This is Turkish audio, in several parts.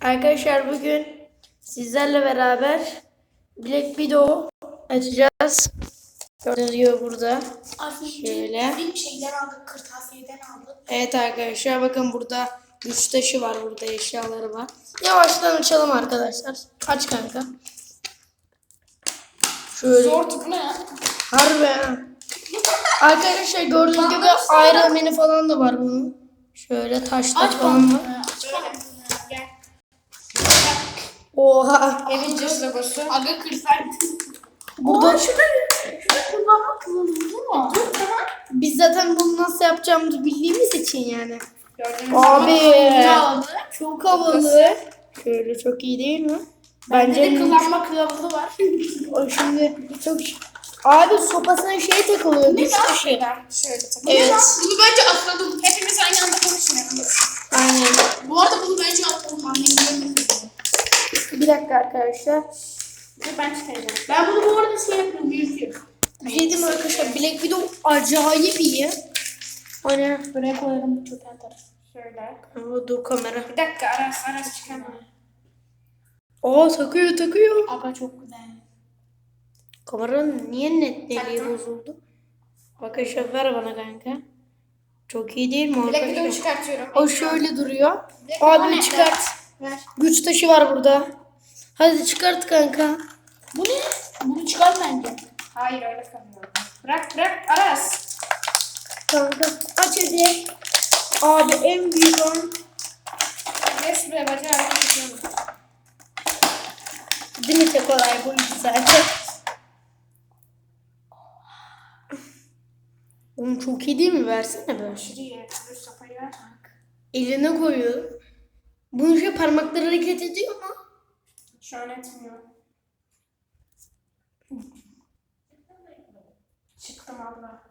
Arkadaşlar bugün sizlerle beraber Black Widow açacağız. Gördüğünüz gibi burada. Şöyle. şeyden aldık, kırtasiyeden aldık. Evet arkadaşlar bakın burada güç taşı var burada eşyaları var. Yavaştan açalım arkadaşlar. Aç kanka. Şöyle. Zor tipi ne ya? Harbi. ha. Arkadaşlar gördüğünüz gibi Iron Man'i falan da var bunun. Şöyle taşlar Aç falan var. bana. Aç bana. Gel. Oha. Avengers logosu. Aga kırsak. Burada Aa, şurada, şurada kullanma kılavuzu mu? Dur tamam. biz zaten bunu nasıl yapacağımızı bildiğimiz için yani. Gördüğünüz Abi. Ne aldı? Çok havalı. Şöyle çok iyi değil mi? Bence Bence de kullanma kılavuzu var. o şimdi çok Abi sopasına şey takılıyor. Güç taşı. Şöyle takalım. Evet. Bunu bence atladım. Hepimiz aynı anda konuşmayalım. Aynen. Bu arada bunu bence atladım. Annem görmesin. Bir dakika arkadaşlar. Ben çıkaracağım. Ben bunu bu arada şey yapıyorum. Büyütüyorum. Mi arkadaşlar Black Widow acayip iyi. Hani Buraya koyalım çok tarafı. Şöyle. Ama dur kamera. Bir dakika Aras Aras çıkarma. Aa takıyor takıyor. Aga çok güzel. Kameranın niye netliği bozuldu? Arkadaşlar ver bana kanka. Çok iyi değil mi Black Widow'u arkadaşlar? çıkartıyorum. O şöyle duruyor. Black Abi çıkart. Ver. Güç taşı var burada. Hadi çıkart kanka. Bu ne? Bunu çıkar bence. Hayır öyle kalıyor. Bırak bırak Aras. Kanka aç hadi. Abi en büyük an. Gel şuraya bacağı hareket. Değil mi tek olay bu iki zaten. Oğlum çok iyi değil mi? Versene böyle. Şuraya dur sopayı ver. Eline koyuyor. Bunun şey parmakları hareket ediyor mu? Şu an etmiyor. Çıktım abla.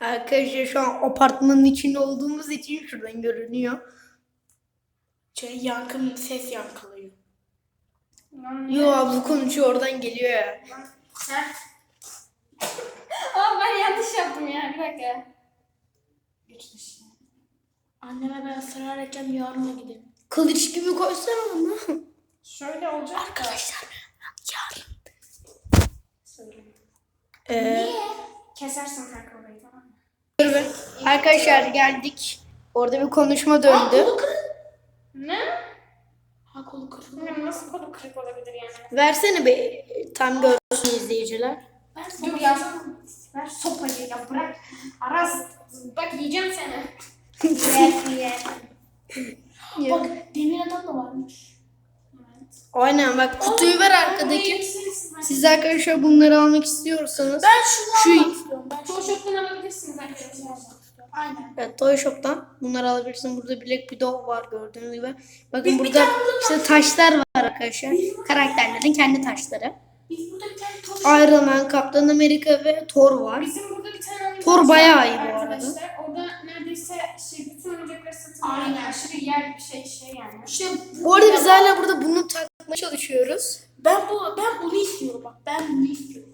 Arkadaşlar şu an apartmanın içinde olduğumuz için şuradan görünüyor. Şey yankın ses yankılıyor. Lan Yo abla konuşuyor oradan geliyor ya. Aa ben yanlış yaptım ya bir dakika. Geç. Anneme ben ısrar edeceğim yarına gidelim. Kılıç gibi koysana onu. Şöyle olacak Arkadaşlar yarın. Ee, Kesersin kanka orayı tamam mı? dur be. Arkadaşlar geldik. Orada bir konuşma döndü. Ne? Ha kolu kırık. Nasıl kolu kırık olabilir yani? Versene be tam görsün izleyiciler. Ben Dur ya. Ver sopayı ya bırak. Aras bak yiyeceğim seni. Ye ye. Bak demir adam da varmış. Aynen bak kutuyu ver arkadaki. Siz arkadaşlar bunları almak istiyorsanız Ben şunu Şu- almak istiyorum. Ben şoktan alabilirsiniz arkadaşlar. Aynen. Evet, Toy Shop'tan bunları alabilirsin. Burada Black Widow var gördüğünüz gibi. Bakın Biz bir burada tane bulalım. işte taşlar var arkadaşlar. Karakterlerin kendi taşları. Biz burada bir tane toş Iron Man, Kaptan Amerika ve Thor var. Bizim burada bir tane oyuncak Thor var bayağı iyi bu arada. arkadaşlar. Orada neredeyse şey bütün oyuncakları satın Aynen. Aşırı yer bir şey şey yani. İşte Bu arada biz hala burada bunu çalışıyoruz. ben bu ben bunu istiyorum bak. Ben bunu istiyorum.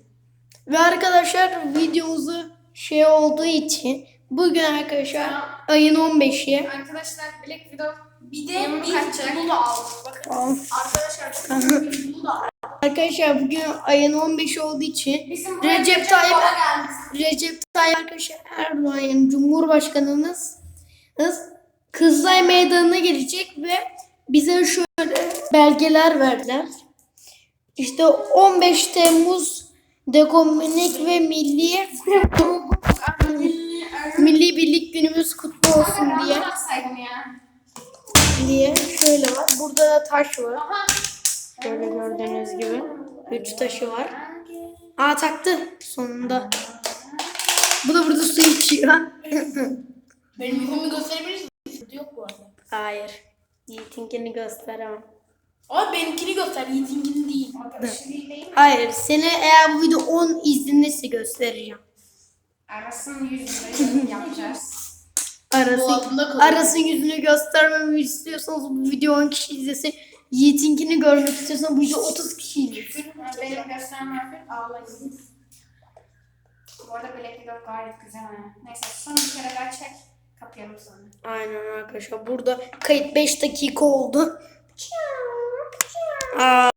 Ve arkadaşlar videomuzu şey olduğu için bugün arkadaşlar ayın 15'i. Arkadaşlar Black Widow bir de biz bunu da aldık. Bakın. Tamam. Arkadaşlar bunu da aldık. Arkadaşlar bugün ayın 15'i olduğu için Recep Tayyip. Recep Tayyip arkadaşlar Erdoğan yani Cumhurbaşkanımız Kızılay Meydanı'na gelecek ve bize şöyle belgeler verdiler. İşte 15 Temmuz Dekomunik ve Milli Milli Birlik Günümüz kutlu olsun diye diye şöyle var. Burada da taş var. Böyle gördüğünüz gibi. Üç taşı var. Aa taktı sonunda. Bu da burada su içiyor. Benim yüzümü gösterebilir misin? Yok bu arada. Hayır. Yiğit'inkini gösteremem. Ama benimkini göster. Yiğit'inkini değil. Hayır. Seni eğer bu video 10 izlenirse göstereceğim. Aras'ın yüzünü yapacağız. Arası, Dolabında kalıyor. Aras'ın yüzünü göstermemi istiyorsanız bu video 10 kişi izlesin. Yiğit'inkini görmek istiyorsanız bu video 30 kişi izlesin. Benim göstermem. Ağlayın. Bu arada Black Widow gayet güzel. Neyse son bir kere daha çek. Kapayalım sonra. Aynen arkadaşlar. Burada kayıt 5 dakika oldu. Aa,